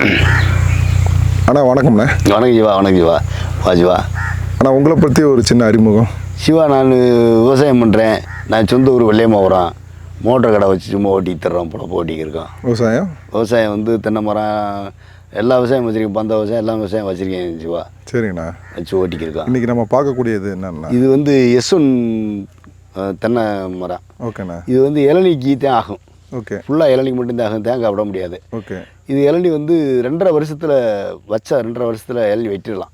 அண்ணா வணக்கம்ண்ணே. வணக்கம் ஜீவா வணக்கம் ஜீவா. வா ஜீவா. அண்ணா உங்களை பற்றி ஒரு சின்ன அறிமுகம். சிவா நான் விவசாயம் பண்ணுறேன் நான் சொந்த ஊர் வெள்ளையமாவரம் மோட்டர் கடை வச்சு சும்மா தர்றோம் போல போட்டிக்கு இருக்கோம். விவசாயம்? விவசாயம் வந்து தென்னை மரம் எல்லா விவசாயம் வச்சுருக்கேன். பந்த விவசாயம் எல்லா விவசாயம் வச்சுருக்கேன் சிவா சரிங்கண்ணா. வச்சு ஓட்டிக்கு இருக்கோம். இன்னைக்கு நம்ம பார்க்கக்கூடியது என்னண்ணா இது வந்து எஸ் ஒன் தென்னை மரம். ஓகேண்ணா. இது வந்து இளநிக்கு தான் ஆகும். ஓகே. ஃபுல்லாக இளநிக்கு மட்டும்தான் ஆகும். தேங்காய் விட முடியாது. ஓகே. இது இளநி வந்து ரெண்டரை வருஷத்தில் வச்சா ரெண்டரை வருஷத்தில் இளநி வெட்டிடலாம்.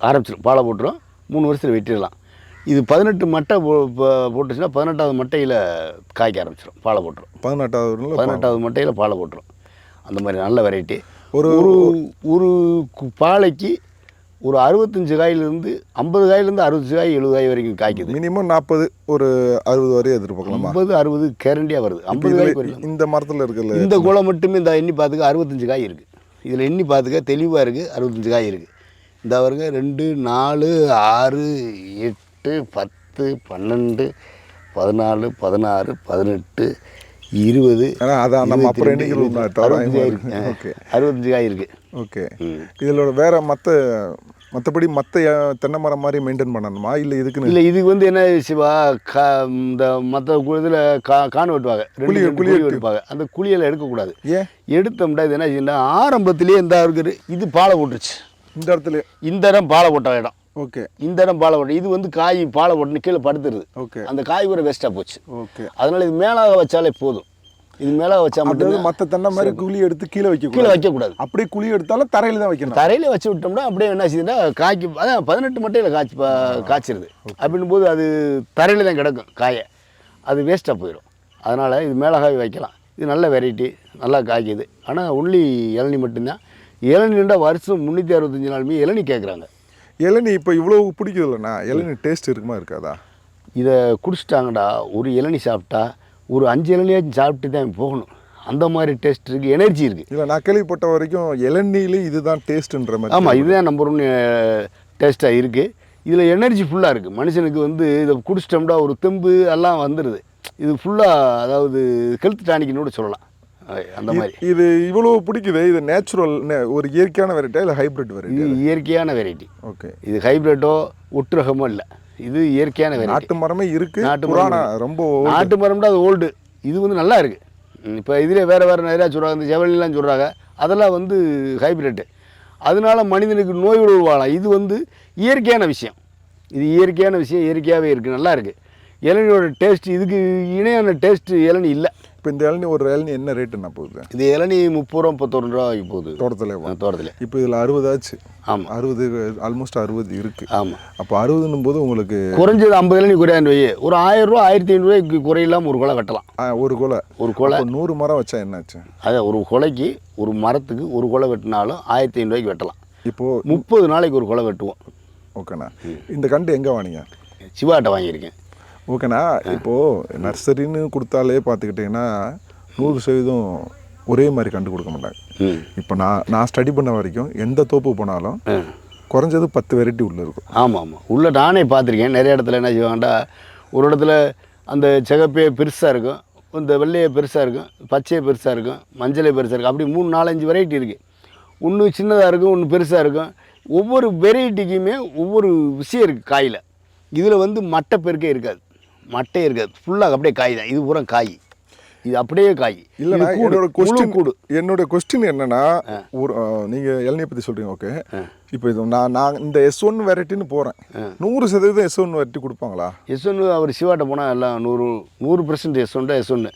ஆரம்பிச்சிடும் பாலை போட்டுரும். மூணு வருஷத்தில் வெட்டிடலாம். இது பதினெட்டு மட்டை போ போட்டுச்சுன்னா பதினெட்டாவது மட்டையில் காய்க்க ஆரம்பிச்சிடும் பாலை போட்டுரும். பதினெட்டாவது பதினெட்டாவது மட்டையில் பாலை போட்டுரும். அந்த மாதிரி நல்ல வெரைட்டி ஒரு- ஒரு பாலைக்கு ஒரு அறுபத்தஞ்சு காயிலிருந்து ஐம்பது காயிலேருந்து அறுபது காய் எழுபது காய் வரைக்கும் காய்க்குது. மினிமம் நாற்பது ஒரு அறுபது வரை எதிர்பார்க்கலாமா? ஐம்பது அறுபது கேரண்டியாக வருது. ஐம்பது காய் வரைக்கும் இந்த மரத்தில் இருக்குல்ல? இந்த குளம் மட்டுமே இந்த எண்ணி பார்த்துக்க அறுபத்தஞ்சு காய் இருக்குது இதில் எண்ணி பார்த்துக்க தெளிவாக இருக்குது அறுபத்தஞ்சு காய் இருக்குது இந்த வருங்க ரெண்டு நாலு ஆறு எட்டு பத்து பன்னெண்டு பதினாலு பதினாறு பதினெட்டு இருபது அதான் நம்ம அப்புறம் எண்ணிக்கை இருபத்தி- அறுபத்தஞ்சு காய் இருக்கு ஓகே. அறுபத்தஞ்சு காய் இருக்குது ஓகே. ம். இதிலோட வேற மற்ற மற்றபடி மற்ற தென்னை மரம் மாதிரி மெயின்டைன் பண்ணணுமா? இல்லை இதுக்குன்னு இல்லை இதுக்கு வந்து என்ன சிவா கா இந்த மற்ற இதில் கா காணு வெட்டுவாங்க. குழி- குழி குழி வெட்டு. வெட்டுவாங்க. அந்த குழியெல்லாம் எடுக்கக்கூடாது. ஏன்? எடுத்தோம்னா இது என்ன ஆரம்பத்திலேயே இந்த இருக்குது இது பாலை போட்டுருச்சு. இந்த இடத்துல இந்த இடம் பாலை போட்ட இடம். ஓகே. இந்த இடம் பாலை போட்டு இது வந்து காய் பாலை போட்டு கீழே படுத்துருது. ஓகே. அந்த காய் கூட வேஸ்ட்டாக போச்சு. ஓகே. அதனால இது மேலாக வச்சாலே போதும். இது மேலாக வச்சா மட்டும் மற்ற தென்னை மாதிரி குழி எடுத்து கீழே வைக்க கீழே வைக்கக்கூடாது. அப்படியே குழி எடுத்தாலும் தரையில தான் வைக்கணும். தரையில வச்சு விட்டோம்னா அப்படியே என்ன செய்யுதுன்னா காய்க்கு அதான் பதினெட்டு மட்டையில் காய்ச்சி காய்ச்சிருது. அப்படின்னும் போது அது தரையில தான் கிடக்கும் காயை. அது வேஸ்ட்டாக போயிடும். அதனால் இது மேலகாய் வைக்கலாம். இது நல்ல வெரைட்டி நல்லா காய்க்குது. ஆனால் ஒன்லி இளநி மட்டும்தான். இளநின்றா வருஷம் முந்நூற்றி அறுபத்தஞ்சு நாளுமே இளநி கேட்குறாங்க இளநீ இப்போ இவ்வளவு பிடிக்குது இல்லைண்ணா இளநீ டேஸ்ட் இருக்குமா இருக்காதா? இதை குடிச்சிட்டாங்கடா. ஒரு இளநி சாப்பிட்டா ஒரு அஞ்சு இளநியாச்சும் சாப்பிட்டு தான் போகணும். அந்த மாதிரி டேஸ்ட் இருக்குது எனர்ஜி இருக்குது இல்லை நான் கேள்விப்பட்ட வரைக்கும் இளநீல இதுதான் டேஸ்ட்ன்ற மாதிரி ஆமாம் இதுதான் நம்பர் ஒன்று டேஸ்ட்டாக இருக்குது இதில் எனர்ஜி ஃபுல்லாக இருக்குது மனுஷனுக்கு வந்து இதை குடிச்சிட்டோம்னா ஒரு தெம்பு எல்லாம் வந்துடுது இது ஃபுல்லாக அதாவது ஹெல்த் டானிக்னு கூட சொல்லலாம். அந்த மாதிரி. இது இவ்வளவு பிடிக்குது? இது நேச்சுரல் ஒரு இயற்கையான வெரைட்டியா இல்லை ஹைபிரிட் வெரைட்டி இது இயற்கையான வெரைட்டி ஓகே இது ஹைப்ரிட்டோ ஒட்டுரகமோ இல்லை. இது இயற்கையான வெரைட்டி நாட்டு மரமே இருக்கு நாட்டு மரம் ரொம்ப நாட்டு மரம்னா அது ஓல்டு இது வந்து நல்லா இருக்குது இப்போ இதிலே வேறு வேறு நிறையா சொல்கிறாங்க இந்த ஜெவலிலாம் சொல்கிறாங்க அதெல்லாம் வந்து ஹைப்ரிட்டு அதனால மனிதனுக்கு நோய் உருவாகலாம் இது வந்து இயற்கையான விஷயம். இது இயற்கையான விஷயம் இயற்கையாகவே இருக்குது நல்லா இருக்குது இளநியோட டேஸ்ட் இதுக்கு இணையான டேஸ்ட் இளநி இல்லை. இப்போ இந்த இளநீ ஒரு இளநீ என்ன ரேட்டுண்ணா போகுது? இது இளநி முப்பது ரூபா முப்பத்தொரு ரூபாய்க்கு போகுது. தோட்டத்தில் தோட்டத்தில். இப்போ இதில் அறுபதாச்சு ஆமாம் அறுபது ஆல்மோஸ்ட் அறுபது இருக்கு. ஆமாம் அப்போ அறுபதுன்னும் போது உங்களுக்கு குறைஞ்சது ஐம்பது இளநி குறையாண்டு வை ஒரு ஆயிரம் ரூபா ஆயிரத்தி ஐநூறுரூவாய்க்கு குறையில்லாமல் ஒரு குலை வெட்டலாம் ஒரு கொலை. ஒரு குலை. நூறு மரம் வச்சா என்னாச்சு? அதான் ஒரு குலைக்கு ஒரு மரத்துக்கு ஒரு குலை வெட்டினாலும் ஆயிரத்தி ஐநூறுரூவாய்க்கு வெட்டலாம். இப்போ முப்பது நாளைக்கு ஒரு குலை வெட்டுவோம். ஓகேண்ணா. இந்த கண்டு எங்கே வாங்கினீங்க? சிவாட்ட வாங்கியிருக்கேன். ஓகேண்ணா இப்போ நர்சரின்னு கொடுத்தாலே பார்த்துக்கிட்டிங்கன்னா நூறு சதவீதம் ஒரே மாதிரி கண்டு கொடுக்க மாட்டாங்க. இப்போ நான் நான் ஸ்டடி பண்ண வரைக்கும் எந்த தோப்பு போனாலும் குறைஞ்சது பத்து வெரைட்டி உள்ள இருக்கும். ஆமாம் ஆமாம். உள்ள நானே பார்த்துருக்கேன். நிறைய இடத்துல என்ன செய்வாங்கடா ஒரு இடத்துல அந்த சிகப்பே பெருசாக இருக்கும் இந்த வெள்ளையே பெருசாக இருக்கும் பச்சையே பெருசாக இருக்கும் மஞ்சளே பெருசாக இருக்கும். அப்படி மூணு நாலஞ்சு வெரைட்டி இருக்குது ஒன்று சின்னதாக இருக்கும் ஒன்று பெருசாக இருக்கும். ஒவ்வொரு வெரைட்டிக்குமே ஒவ்வொரு விஷயம் இருக்குது காயில். இதில் வந்து மட்டை பெருக்கே இருக்காது. மட்டே இருக்காது ஃபுல்லாக அப்படியே காய் தான். இது பூரா காய். இது அப்படியே காய். கூடு, என்னோட கொஸ்டின் கூடு. என்னோட கொஸ்டின் என்னன்னா ஒரு அஹ், நீங்க இளநியை பத்தி சொல்றீங்க ஓகே இப்போ இது நான் நான் இந்த எஸ் ஒன் வெரைட்டின்னு போறேன். நூறு சதவீதம் எஸ் ஒன் வெரைட்டி கொடுப்பாங்களா? எஸ் ஒன்று அவர் சிவாட்ட போனால் எல்லாம் நூறு நூறு பர்சன்ட் எஸ் ஒன் எஸ் ஒன்று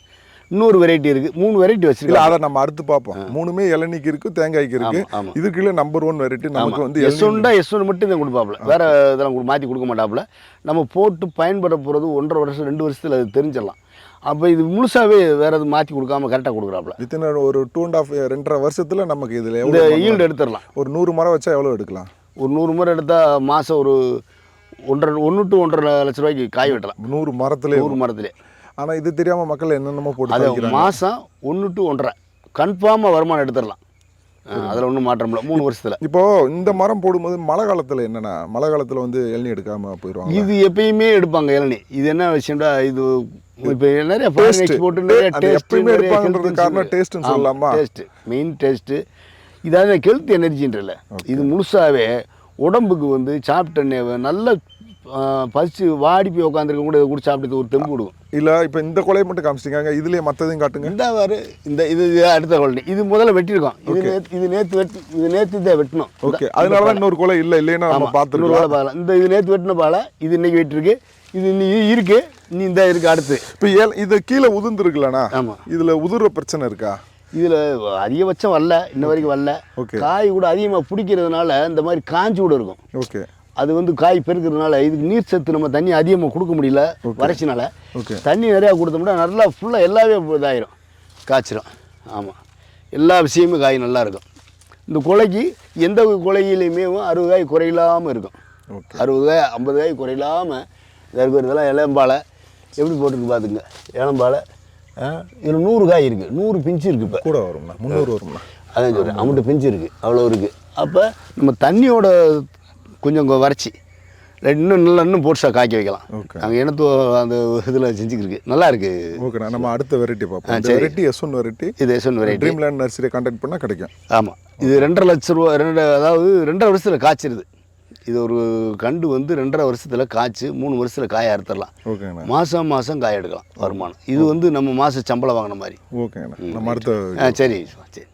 இன்னொரு வெரைட்டி இருக்குது மூணு வெரைட்டி இல்ல வச்சுருக்காங்க. அதை நம்ம அடுத்து பார்ப்போம். மூணுமே இளநிக்கு இருக்கு தேங்காய்க்கு இருக்கு. ஆமா, ஆமா. இதுக்குள்ள நம்பர் ஒன் வெரைட்டி நமக்கு வந்து எஸ் ஒன்டா எஸ் ஒன் மட்டும் தான் கொடுப்பாப்புல. வேற இதெல்லாம் மாற்றி கொடுக்க மாட்டாப்புல. நம்ம போட்டு பயன்பட போகிறது ஒன்றரை வருஷம் ரெண்டு வருஷத்தில் அது தெரிஞ்சிடலாம். அப்போ இது முழுசாவே வேற எதுவும் மாற்றி கொடுக்காம கரெக்டாக கொடுக்குறாப்புல. வித்தின் ஒரு டூ அண்ட் ஆஃப் ரெண்டரை வருஷத்துல நமக்கு இதுல இந்த ஈல்டு எடுத்துடலாம். ஒரு நூறு மரம் வச்சா எவ்வளவு எடுக்கலாம்? ஒரு நூறு முறை எடுத்தால் மாதம் ஒரு ஒன்றரை ஒன்று டு ஒன்றரை லட்ச ரூபாய்க்கு காய் வெட்டலாம். நூறு மரத்துல நூறு மரத்திலே. ஆனா இது தெரியாம மக்கள் என்னென்னமோ போட்டு அது மாதம் ஒன்று டு ஒன்றரை. கன்ஃபார்மாக வருமானம் எடுத்துடலாம். அதில் ஒன்றும் மாற்றம் இல்லை. மூணு வருஷத்தில். இப்போ இந்த மரம் போடும்போது மழை காலத்துல என்னன்னா மழை காலத்துல வந்து இளநீ எடுக்காம போயிடுவாங்க இது எப்பயுமே எடுப்பாங்க இளநி. இது என்ன விஷயம்டா இது இப்போ நிறைய அது எப்பயுமே எடுப்பாங்கன்றது காரணம் taste. ன்னு சொல்லலாமா? டேஸ்ட் மெயின் டேஸ்ட்டு இதாவது ஹெல்த் எனர்ஜின்றல இது முழுசாவே உடம்புக்கு வந்து சாப்பிட்டனே நல்ல பசிச்சு வாடி போய் உட்காந்துருக்க கூட இதை கூட சாப்பிட்டு ஒரு தெம்பு கொடுக்கும். இல்ல இப்போ இந்த கொலையை மட்டும் காமிச்சிட்டீங்க இதுலயே மற்றதையும் காட்டுங்க. இந்த வாரு இந்த இது இது அடுத்த குழந்தை இது முதல்ல வெட்டியிருக்கோம். இது நேத்து இது நேற்று வெட்டு இது நேற்று தான் வெட்டணும் ஓகே அதனால தான் இன்னொரு கொலை இல்லை இல்லைன்னா நம்ம பார்த்துருக்கோம் பாலம் இந்த இது நேற்று வெட்டின பாலை இது இன்னைக்கு வெட்டிருக்கு இது இன்னி இருக்கு. நீ இந்த இருக்கு அடுத்து. இப்போ ஏல் இது கீழே உதிர்ந்துருக்குல்லண்ணா ஆமாம் இதுல உதிர்ற பிரச்சனை இருக்கா? இதில் அதிகபட்சம் வரல. இன்ன வரைக்கும் வரல. Okay. காய் கூட அதிகமாக பிடிக்கிறதுனால இந்த மாதிரி காஞ்சி கூட இருக்கும். ஓகே அது வந்து காய் பெருக்கிறதுனால இதுக்கு நீர் சத்து நம்ம தண்ணி அதிகமாக கொடுக்க முடியல வறட்சினால. ஓகே. தண்ணி நிறையா கொடுத்தோம்னா நல்லா ஃபுல்லாக எல்லாமே இதாயிரும். காய்ச்சிரும். ஆமாம் எல்லா விஷயமும் காய் நல்லா இருக்கும். இந்த கொலைக்கு எந்த கொலையிலையுமே அறுபது காய் குறையில்லாமல் இருக்கும். அறுபது காய் ஐம்பது காய் குறையில்லாமல் இருக்கிறதெல்லாம் இளம்பாலை எப்படி போட்டிருக்கு பார்த்துங்க? இளம்பாலை இதில் நூறு காய் இருக்குது நூறு பிஞ்சு இருக்குது இப்போ. கூட வரும்ண்ணா. முந்நூறு வரும்ண்ணா. அதான் சொல்கிறேன் அம்மட்டு பிஞ்சு இருக்குது அவ்வளோ இருக்குது அப்போ நம்ம தண்ணியோட கொஞ்சம் வறட்சி. இன்னும் நல்லா இன்னும் போட்ஸாக காய்க்க வைக்கலாம். நாங்கள் இனத்து அந்த இதில் செஞ்சுக்கிருக்கு நல்லா இருக்குது ஓகேண்ணா நம்ம அடுத்த வெரைட்டி பார்ப்போம். வெரைட்டி எஸ் ஒன் வெரைட்டி இது S N variety dream land நர்சரியை contact பண்ணால் கிடைக்கும். ஆமாம் இது ரெண்டரை லட்ச ரூபா ரெண்டு அதாவது ரெண்டரை வருஷத்தில் காய்ச்சிருது. இது ஒரு கண்டு வந்து ரெண்டரை வருஷத்தில் காய்ச்சி மூணு வருஷத்தில் காய அறுத்துடலாம். ஓகேண்ணா மாதம் மாதம் காய எடுக்கலாம் வருமானம். இது வந்து நம்ம மாதம் சம்பளம் வாங்கின மாதிரி. ஓகேண்ணா நம்ம அடுத்த ஆ சரி சரி.